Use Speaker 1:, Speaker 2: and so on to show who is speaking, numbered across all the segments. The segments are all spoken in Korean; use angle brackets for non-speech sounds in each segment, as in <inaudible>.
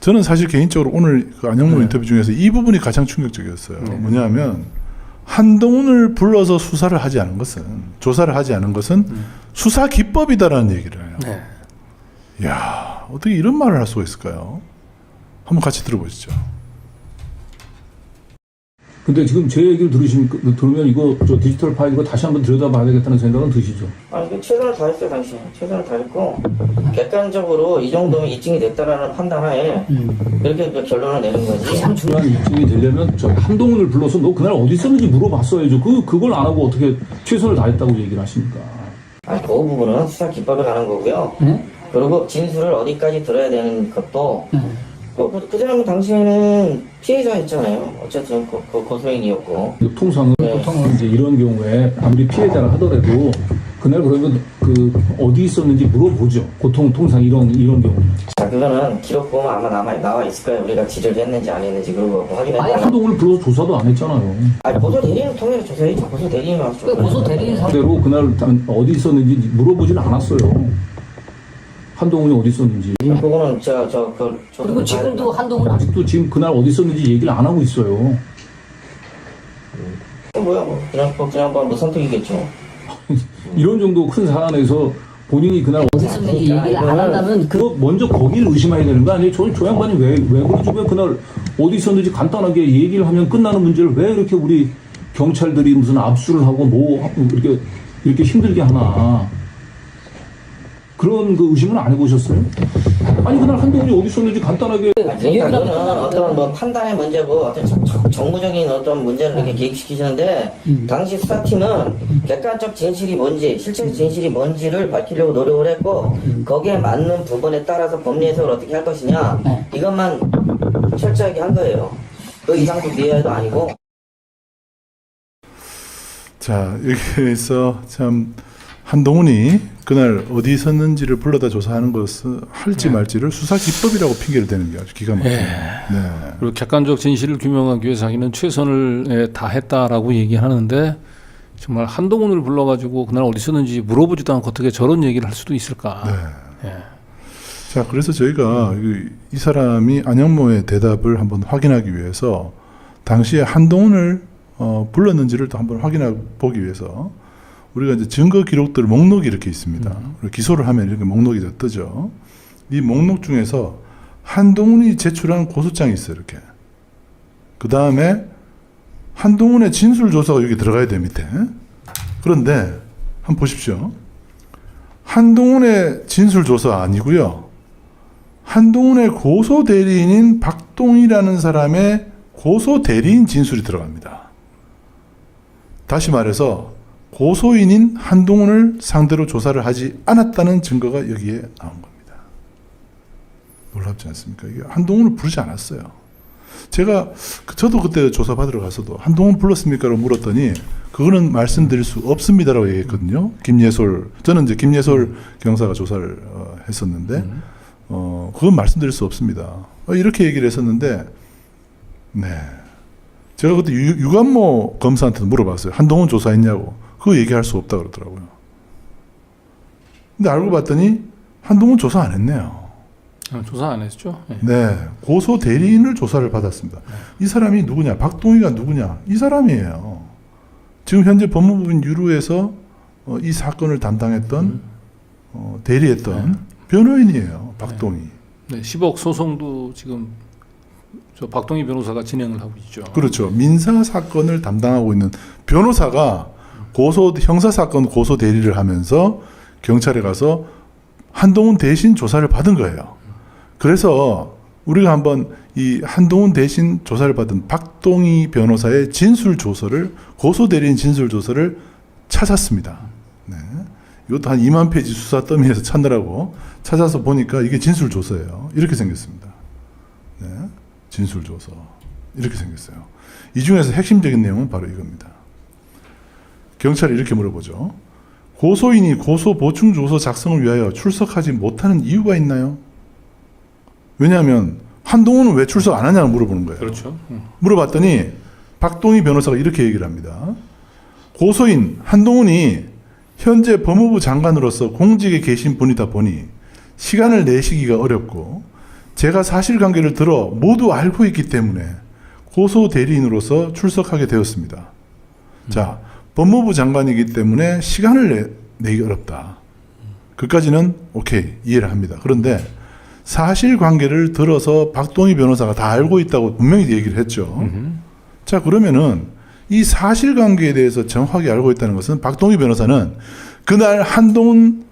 Speaker 1: 저는 사실 개인적으로 오늘 그 안영모
Speaker 2: 네.
Speaker 1: 인터뷰 중에서 이 부분이 가장 충격적이었어요.
Speaker 2: 네.
Speaker 1: 뭐냐면 한동훈을 불러서 수사를 하지 않은 것은 조사를 하지 않은 것은
Speaker 2: 음.
Speaker 1: 수사 기법이다라는 얘기를 해요.
Speaker 2: 네.
Speaker 1: 야 어떻게 이런 말을 할 수가 있을까요? 한번 같이 들어보시죠.
Speaker 2: 근데 지금 제 얘기를 들으시면 들으면 이거 저 디지털 파일 이거 다시 한번 들여다봐야 되겠다는 생각은 드시죠?
Speaker 3: 아니 그 최선을 다했어요 당신 최선을 다했고 객관적으로 이 정도면 입증이 됐다라는 판단하에 그렇게 그 결론을 내린 거지
Speaker 2: 가장 중요한 입증이 되려면 저 한동훈을 불러서 너 그날 어디 있었는지 물어봤어야죠. 그 그걸 안 하고 어떻게 최선을 다했다고 얘기를 하십니까?
Speaker 3: 아니 그 부분은 수사 기법에 가는 거고요 그리고 진술을 어디까지 들어야 되는 것도 그, 그, 그 사람은 당시에는 피해자였잖아요 어쨌든 그, 그 고소인이었고
Speaker 2: 그 통상은
Speaker 3: 네.
Speaker 2: 보통은 이제 이런 경우에 아무리 피해자라 하더라도 그날 그러면 그 어디 있었는지 물어보죠. 보통 통상 이런 이런 경우는.
Speaker 3: 자 그거는 기록 보면 아마 남아 나와 있을 거예요 우리가 지를 했는지 안 했는지 그런 거
Speaker 2: 아니
Speaker 3: 확인해
Speaker 2: 한동훈을 불러서 조사도 안 했잖아요.
Speaker 3: 아니 보소 대리인 통해서 조사해야지 보소 대리인 와서
Speaker 4: 그 고소 대리인 사
Speaker 2: 그대로 그날 단- 어디 있었는지 물어보질 않았어요. 한동훈이 어디 있었는지.
Speaker 3: 그거는 저저그
Speaker 4: 그리고 지금도 한동훈
Speaker 2: 아직도 지금 그날 어디 있었는지 얘기를 안 하고 있어요.
Speaker 3: 어, 뭐야 뭐 그냥 뭐 그냥 뭐 선택이겠죠 <laughs>
Speaker 2: 이런 정도 큰 사안에서 본인이 그날 어디
Speaker 4: 있었는지 얘기를 안 한다면
Speaker 2: 그그 먼저 거기를 의심해야 되는 거 아니에요? 저, 저 양반이 왜, 왜 그러지? 왜 그날 어디 있었는지 간단하게 얘기를 하면 끝나는 문제를 왜 이렇게 우리 경찰들이 무슨 압수를 하고 뭐 하고 이렇게 이렇게 힘들게 하나? 그런 그 의심은 안 해보셨어요? 아니 그날 한동훈이 어디 있었는지 간단하게.
Speaker 3: 아니, 그러니까 그거는 어떤 뭐 판단의 문제고 어떤 정- 정- 정무적인 어떤 문제를 이렇게 기획시키시는데 당시 수사팀은 객관적 진실이 뭔지 실체 진실이 뭔지를 밝히려고 노력을 했고 거기에 맞는 부분에 따라서 법리 해석을 어떻게 할 것이냐
Speaker 4: 네.
Speaker 3: 이것만 철저하게 한 거예요. 그 이상도 미해도 아니고.
Speaker 1: 자 여기에서 참 한동훈이 그날 어디 있었는지를 불러다 조사하는 것을 할지 말지를 수사 기법이라고 핑계를 대는 게 아주 기가 막혀요. 네.
Speaker 5: 그리고 객관적 진실을 규명하기 위해 자기는 최선을 예, 다했다라고 얘기하는데 정말 한동훈을 불러가지고 그날 어디 있었는지 물어보지도 않고 어떻게 저런 얘기를 할 수도 있을까?
Speaker 1: 네.
Speaker 5: 예.
Speaker 1: 자, 그래서 저희가 이- 이 사람이 안영모의 대답을 한번 확인하기 위해서 당시에 한동훈을 어, 불렀는지를 또 한번 확인해 보기 위해서 우리가 이제 증거 기록들 목록이 이렇게 있습니다. 그리고 기소를 하면 이렇게 목록이 다 뜨죠. 이 목록 중에서 한동훈이 제출한 고소장이 있어요, 이렇게. 그 다음에 한동훈의 진술 조사가 여기 들어가야 돼 밑에. 그런데 한번 보십시오. 한동훈의 진술 조사 아니고요. 한동훈의 고소 대리인인 박동이라는 사람의 고소 대리인 진술이 들어갑니다. 다시 말해서 고소인인 한동훈을 상대로 조사를 하지 않았다는 증거가 여기에 나온 겁니다. 놀랍지 않습니까? 이게 한동훈을 부르지 않았어요. 제가 그- 저도 그때 조사 받으러 가서도 한동훈 불렀습니까로 물었더니 그거는 말씀드릴 수 없습니다라고 얘기했거든요. 김예솔 저는 이제 김예솔 경사가 조사를 어, 했었는데 어 그건 말씀드릴 수 없습니다. 어, 이렇게 얘기를 했었는데 네 제가 그때 유, 유관모 검사한테도 물어봤어요. 한동훈 조사했냐고 그거 얘기할 수 없다 그러더라고요. 근데 알고 봤더니 한동훈 조사 안 했네요.
Speaker 5: 아, 조사 안 했죠? 예.
Speaker 1: 네, 고소 대리인을 조사를 받았습니다. 이 사람이 누구냐? 박동희가 누구냐? 이 사람이에요. 지금 현재 법무부인 유루에서 어, 이 사건을 담당했던 어, 대리했던 변호인이에요. 박동희.
Speaker 5: 네, 10억 소송도 지금 저 박동희 변호사가 진행을 하고 있죠.
Speaker 1: 그렇죠. 민사 사건을 담당하고 있는 변호사가 고소 형사 사건 고소 대리를 하면서 경찰에 가서 한동훈 대신 조사를 받은 거예요. 그래서 우리가 한번 이 한동훈 대신 조사를 받은 박동희 변호사의 진술 조서를 고소 대리인 진술 조서를 찾았습니다. 네. 이것도 한 2만 페이지 수사 더미에서 찾느라고 찾아서 보니까 이게 진술 조서예요. 이렇게 생겼습니다. 네. 진술 조서 이렇게 생겼어요. 이 중에서 핵심적인 내용은 바로 이겁니다. 경찰이 이렇게 물어보죠. 고소인이 고소 보충 조서 작성을 위하여 출석하지 못하는 이유가 있나요? 왜냐하면 한동훈은 왜 출석 안 하냐고 물어보는 거예요.
Speaker 5: 그렇죠. 음.
Speaker 1: 물어봤더니 박동희 변호사가 이렇게 얘기를 합니다. 고소인 한동훈이 현재 법무부 장관으로서 공직에 계신 분이다 보니 시간을 내시기가 어렵고 제가 사실관계를 들어 모두 알고 있기 때문에 고소 대리인으로서 출석하게 되었습니다. 자, 법무부 장관이기 때문에 시간을 내, 내기 어렵다. 그까지는 오케이 이해를 합니다. 그런데 사실관계를 들어서 박동희 변호사가 다 알고 있다고 분명히 얘기를 했죠. 자 그러면은 이 사실관계에 대해서 정확하게 알고 있다는 것은 박동희 변호사는 그날 한동훈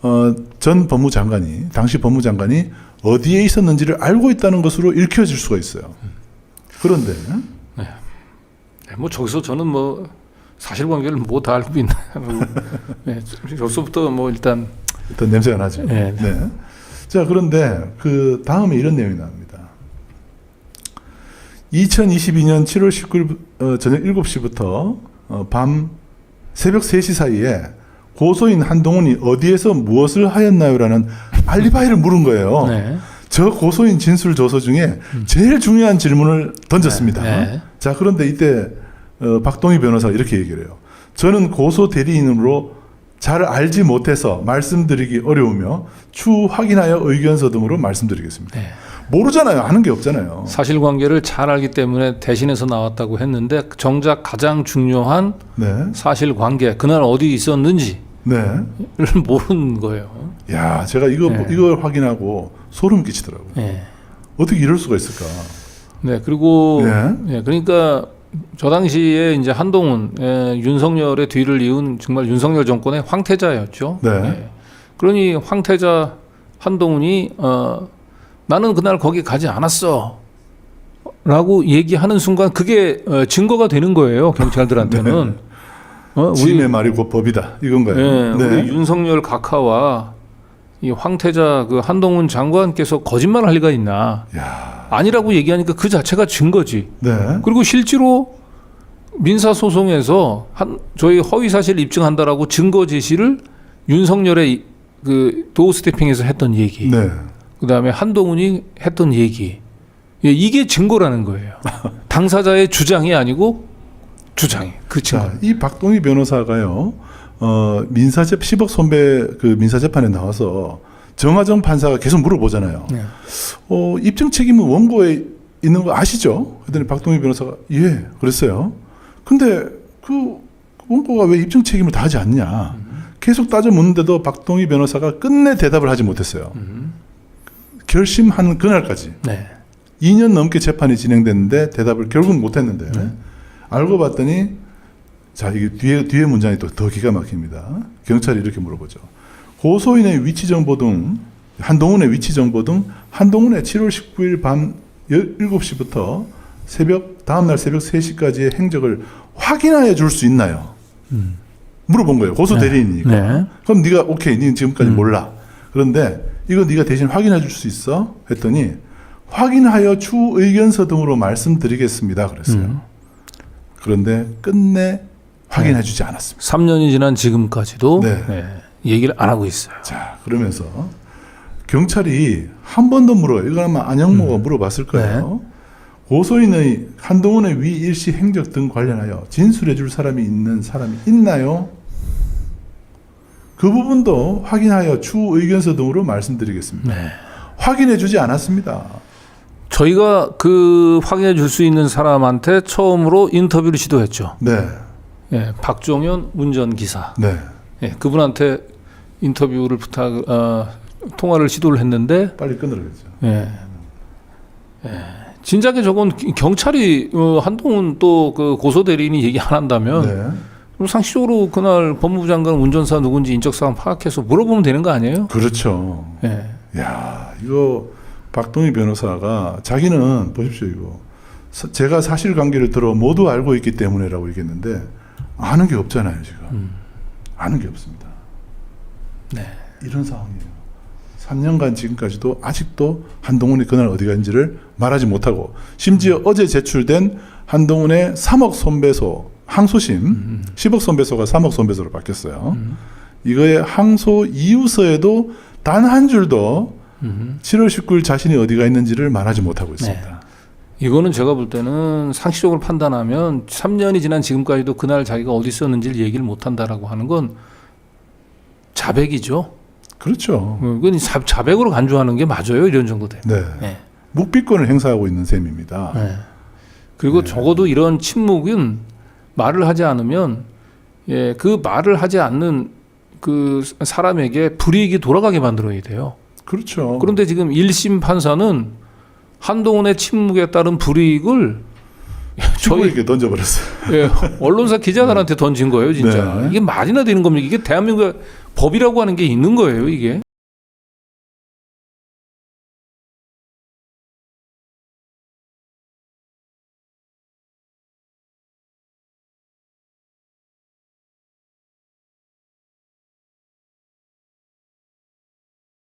Speaker 1: 어, 전 법무장관이 당시 법무장관이 어디에 있었는지를 알고 있다는 것으로 읽혀질 수가 있어요. 그런데
Speaker 5: 네, 뭐 저기서 저는 뭐 사실관계를 뭐다 알고 있나. <laughs> 네, 여기서부터 뭐 일단
Speaker 1: 일단 냄새가 나죠.
Speaker 5: 네, 네.
Speaker 1: 네. 자, 그런데 그 다음에 이런 내용이 나옵니다. 2022년 7월 19일 어, 저녁 7시부터 어, 밤 새벽 3시 사이에 고소인 한동훈이 어디에서 무엇을 하였나요라는 알리바이를 물은 거예요.
Speaker 5: 네.
Speaker 1: 저 고소인 진술 조서 중에 제일 중요한 질문을 던졌습니다.
Speaker 5: 네, 네.
Speaker 1: 자, 그런데 이때 어, 박동희 변호사가 이렇게 얘기를 해요. 저는 고소 대리인으로 잘 알지 못해서 말씀드리기 어려우며 추후 확인하여 의견 서 등으로 말씀드리겠습니다.
Speaker 5: 네.
Speaker 1: 모르잖아요. 아는 게 없잖아요.
Speaker 5: 사실관계를 잘 알기 때문에 대신해서 나왔다고 했는데 정작 가장 중요한
Speaker 1: 네.
Speaker 5: 사실관계 그날 어디 있었는지를
Speaker 1: 네. <laughs>
Speaker 5: 모르는 거예요.
Speaker 1: 야, 제가 이거
Speaker 5: 네.
Speaker 1: 이걸 확인하고 소름 끼치더라고요.
Speaker 5: 네.
Speaker 1: 어떻게 이럴 수가 있을까?
Speaker 5: 네, 그리고
Speaker 1: 네.
Speaker 5: 예, 그러니까 저 당시에 이제 한동훈 예, 윤석열의 뒤를 이은 정말 윤석열 정권의 황태자였죠.
Speaker 1: 네.
Speaker 5: 예. 그러니 황태자 한동훈이 어, 나는 그날 거기 가지 않았어. 라고 얘기하는 순간 그게 어, 증거가 되는 거예요 경찰들한테는 <laughs> 어, 우리,
Speaker 1: 말이 곧 법이다. 이건가요?
Speaker 5: 예,
Speaker 1: 네.
Speaker 5: 우리 윤석열 각하와 이 황태자 그 한동훈 장관께서 거짓말 할 리가 있나
Speaker 1: 야.
Speaker 5: 아니라고 얘기하니까 그 자체가 증거지.
Speaker 1: 네.
Speaker 5: 그리고 실제로 민사 소송에서 한 저희 허위 사실 입증한다라고 증거 제시를 윤석열의 이- 그 도어 스태핑에서 했던 얘기,
Speaker 1: 네.
Speaker 5: 그다음에 한동훈이 했던 얘기, 예, 이게 증거라는 거예요. <laughs> 당사자의 주장이 아니고 주장이 그 증거.
Speaker 1: 자, 이 박동희 변호사가요, 어, 민사재 10억 손배 그 민사재판에 나와서 정하정 판사가 계속 물어보잖아요.
Speaker 5: 네.
Speaker 1: 어, 입증 책임은 원고에 있는 거 아시죠? 그랬더니 박동희 변호사가 예, 그랬어요. 근데 그 원고가 왜 입증 책임을 다하지 않냐? 계속 따져 묻는데도 박동희 변호사가 끝내 대답을 하지 못했어요. 결심한 그날까지
Speaker 5: 네.
Speaker 1: 2년 넘게 재판이 진행됐는데 대답을 결국 못했는데 알고 봤더니 자 이게 뒤에 뒤에 문장이 또 더 기가 막힙니다. 경찰이 이렇게 물어보죠. 고소인의 위치 정보 등 한동훈의 위치 정보 등 한동훈의 7월 19일 밤 7시부터 새벽 다음 날 새벽 3시까지의 행적을 확인하여 줄 수 있나요? 물어본 거예요. 고소
Speaker 5: 네.
Speaker 1: 대리인이니까.
Speaker 5: 네.
Speaker 1: 그럼 네가 오케이, 네 지금까지
Speaker 5: 음.
Speaker 1: 몰라. 그런데 이거 네가 대신 확인해 줄 수 있어? 했더니 확인하여 추후 의견서 등으로 말씀드리겠습니다. 그랬어요.
Speaker 5: 음.
Speaker 1: 그런데 끝내 확인해 주지 않았습니다.
Speaker 5: 3년이 지난 지금까지도
Speaker 1: 네.
Speaker 5: 네, 얘기를 안 하고 있어요.
Speaker 1: 자, 그러면서 경찰이 한 번 더 물어요. 이거 아마 안영모가 물어봤을 거예요. 고소인의 한동훈의 위 일시 행적 등 관련하여 진술해 줄 사람이 있는 사람이 있나요? 그 부분도 확인하여 추후 의견서 등으로 말씀드리겠습니다.
Speaker 5: 네.
Speaker 1: 확인해 주지 않았습니다.
Speaker 5: 저희가 그 확인해 줄 수 있는 사람한테 처음으로 인터뷰를 시도했죠.
Speaker 1: 네.
Speaker 5: 예, 박종현 운전기사.
Speaker 1: 네.
Speaker 5: 예, 그분한테 인터뷰를 부탁, 어, 통화를 시도를 했는데,
Speaker 1: 빨리 끊으라겠죠.
Speaker 5: 예. 예, 진작에 저건 경찰이 어, 한동훈 또 그 고소 대리인이 얘기 안 한다면,
Speaker 1: 네.
Speaker 5: 그럼 상식적으로 그날 법무부 장관 운전사 누군지 인적 사항 파악해서 물어보면 되는 거 아니에요?
Speaker 1: 그렇죠.
Speaker 5: 예.
Speaker 1: 야, 이거 박동희 변호사가 자기는 보십시오 이거 사- 제가 사실관계를 들어 모두 알고 있기 때문에라고 얘기했는데 아는 게 없잖아요 지금 아는 게 없습니다.
Speaker 5: 네.
Speaker 1: 이런 상황이에요. 3년간 지금까지도 아직도 한동훈이 그날 어디 간지를 말하지 못하고 심지어 어제 제출된 한동훈의 3억 손배소 항소심 10억 손배소가 3억 손배소로 바뀌었어요. 이거의 항소 이유서에도 단 한 줄도 7월 19일 자신이 어디가 있는지를 말하지 못하고 있습니다.
Speaker 5: 이거는 제가 볼 때는 상식적으로 판단하면 3년이 지난 지금까지도 그날 자기가 어디 있었는지를 얘기를 못 한다라고 하는 건 자백이죠.
Speaker 1: 그렇죠.
Speaker 5: 어, 그건 자, 자백으로 간주하는 게 맞아요. 이런 정도 되면.
Speaker 1: 네.
Speaker 5: 네.
Speaker 1: 묵비권을 행사하고 있는 셈입니다.
Speaker 5: 네. 그리고 적어도 이런 침묵은 말을 하지 않으면 예, 그 말을 하지 않는 그 사람에게 불이익이 돌아가게 만들어야 돼요.
Speaker 1: 그렇죠.
Speaker 5: 그런데 지금 1심 판사는 한동훈의 침묵에 따른 불이익을 저희
Speaker 1: 저희에게 던져버렸어요.
Speaker 5: 예, 언론사 기자들한테 던진 거예요, 진짜.
Speaker 1: 네.
Speaker 5: 이게 말이나 되는 겁니까? 이게 대한민국 법이라고 하는 게 있는 거예요, 이게.